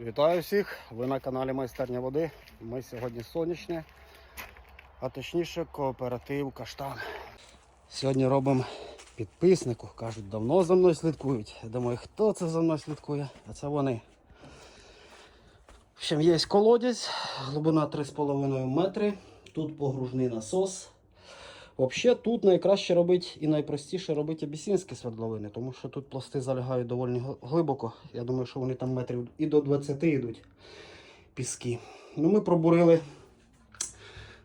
Вітаю всіх! Ви на каналі Майстерня води. Ми сьогодні сонячне, а точніше кооператив Каштан. Сьогодні робимо підписнику. Кажуть, давно за мною слідкують. Я думаю, хто це за мною слідкує? А це вони. В общем, є колодязь, глибина 3,5 метри. Тут погружний насос. Взагалі тут найкраще робити і найпростіше робити абісінські свердловини, тому що тут пласти залягають доволі глибоко. Я думаю, що вони там метрів і до 20 йдуть піски. Ну, ми пробурили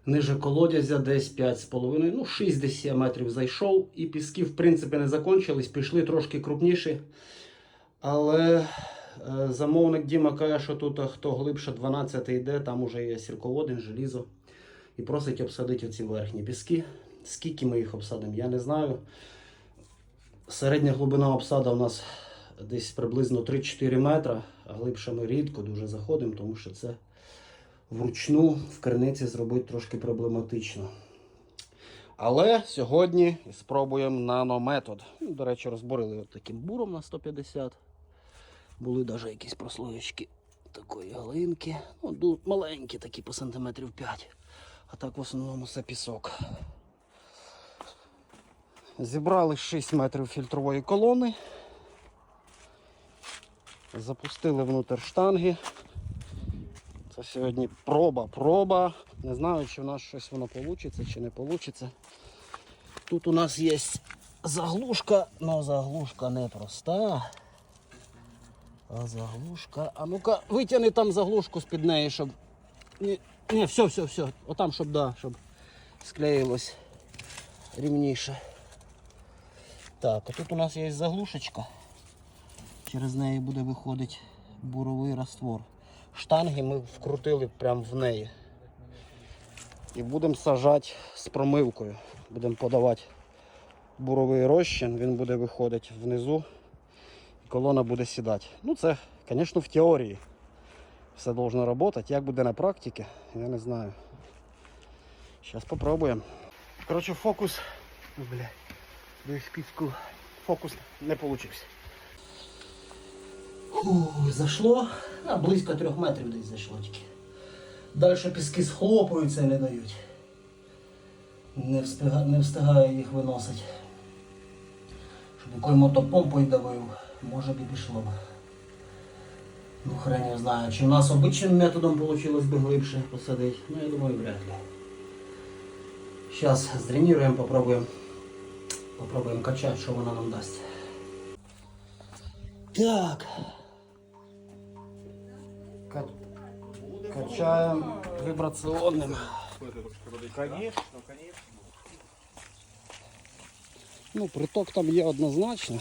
ниже колодязя десь 5,5, ну 60 метрів зайшов. І піски, в принципі, не закончились, пішли трошки крупніші. Але е, замовник Діма каже, що тут а, хто глибше 12 йде, там уже є сірководин, желізо. І просить обсадити оці верхні піски. Скільки ми їх обсадимо, я не знаю. Середня глибина обсада у нас десь приблизно 3-4 метра, глибше ми рідко дуже заходимо, тому що це вручну в криниці зробити трошки проблематично. Але сьогодні спробуємо нанометод. Ну, До речі, розборили таким буром на 150. Були навіть якісь прослоєчки такої галинки. Ну, маленькі такі по сантиметрів 5. А так в основному це пісок. Зібрали 6 метрів фільтрової колони. Запустили внутрь штанги. Це сьогодні проба, проба. Не знаю, чи в нас щось воно вийде, чи не вийде. Тут у нас є заглушка, але заглушка не проста. А заглушка. А ну-ка, витягни там заглушку з-під неї, щоб. Ні, ні, все, все, все. Отам, щоб, да, щоб склеїлось рівніше. Так, а тут у нас є заглушечка. Через неї буде виходити буровий раствор. Штанги ми вкрутили прямо в неї. І будемо сажати з промивкою. Будемо подавати буровий розчин, він буде виходити внизу. І колона буде сідати. Ну це, звісно, в теорії. Все должно працювати. Як буде на практиці, я не знаю. Зараз спробуємо. Коротше, фокус. Ой, Бля. Десь піску. Фокус не вийшов. Ух, зайшло. А, близько трьох метрів десь зайшло тільки. Далі піски схлопуються і не дають. Не, встига, не встигаю їх виносити. Щоб якою мотопомпою давив, може б і пішло б. Ну, хрен я знаю. Чи в нас обичним методом вийшло б глибше посадити? Ну, я думаю, вряд ли. Зараз здренуємо, попробуємо. Попробуємо качати, що вона нам дасть. Так. Ка- Качаємо. Конечно, конечно. Ну, приток там є однозначно.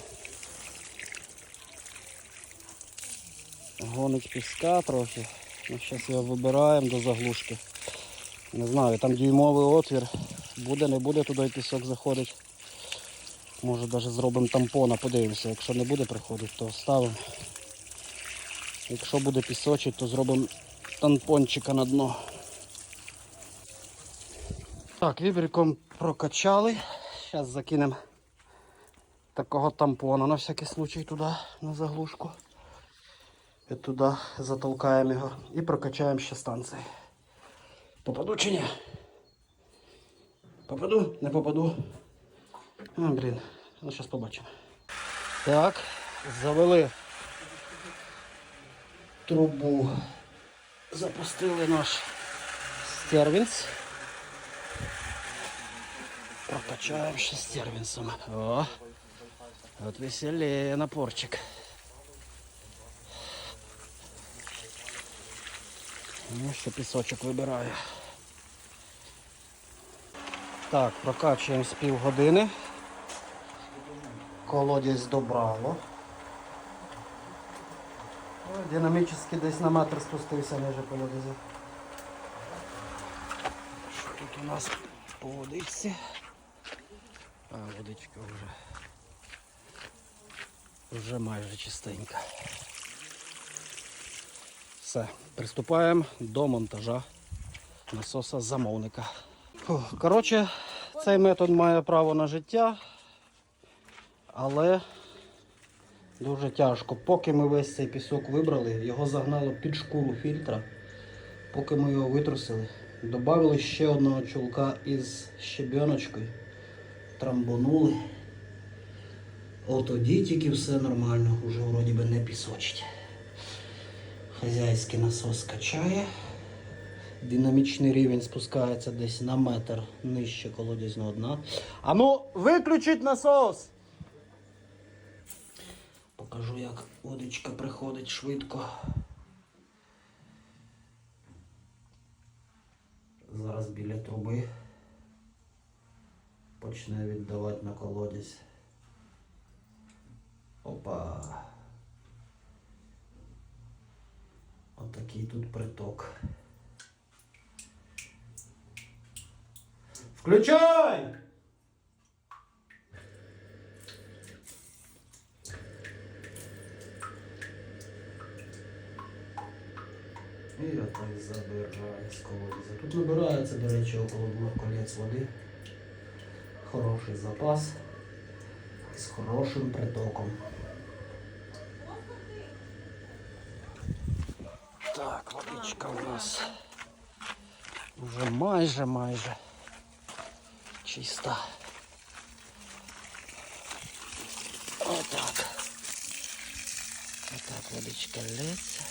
Гонить піска трохи. Ну, зараз його вибираємо до заглушки. Не знаю, там дюймовий отвір. Буде, не буде туди пісок заходить. Може навіть зробимо тампона, подивимося. Якщо не буде приходити, то ставимо. Якщо буде пісочок, то зробимо тампончика на дно. Так, вібриком прокачали. Зараз закинемо такого тампона на всякий случай туди, на заглушку. І туди затолкаємо його і прокачаємо ще станції. Попаду чи ні? Попаду? Не попаду. А, блін, ну зараз побачимо. Так, завели трубу. Запустили наш стервінс. Прокачаємо ще стервінсом. О, от веселее напорчик. Ну, ще пісочок вибираю. Так, прокачуємо з півгодини. Колодязь добрало. Динамічно десь на метр спустився ниже колодязя. Що тут у нас по водичці? А, водичка вже. Вже майже чистенька. Все, приступаємо до монтажа насоса замовника. Коротше, цей метод має право на життя, але Дуже тяжко. Поки ми весь цей пісок вибрали, його загнало під шкуру фільтра. Поки ми його витрусили, додали ще одного чулка із щебеночкою, трамбонули. Отоді тільки все нормально, уже вроді би не пісочить. Хазяйський насос качає. Динамічний рівень спускається десь на метр нижче колодязного дна. А ну, виключіть насос! Покажу, як водичка приходить швидко. Зараз біля труби почне віддавати на колодязь. Опа. Отакий тут приток. Включай! І так забирає з колодязя. Тут набирається, до речі, около двох колець води. Хороший запас з хорошим притоком. Так, водичка у нас вже майже майже чиста. Отак. Отак водичка лється.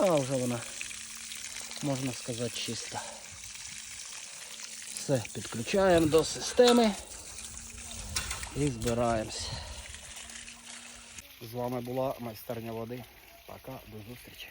А вже вона, можна сказати, чиста. Все, підключаємо до системи і збираємось. З вами була майстерня води. Пока, до зустрічі.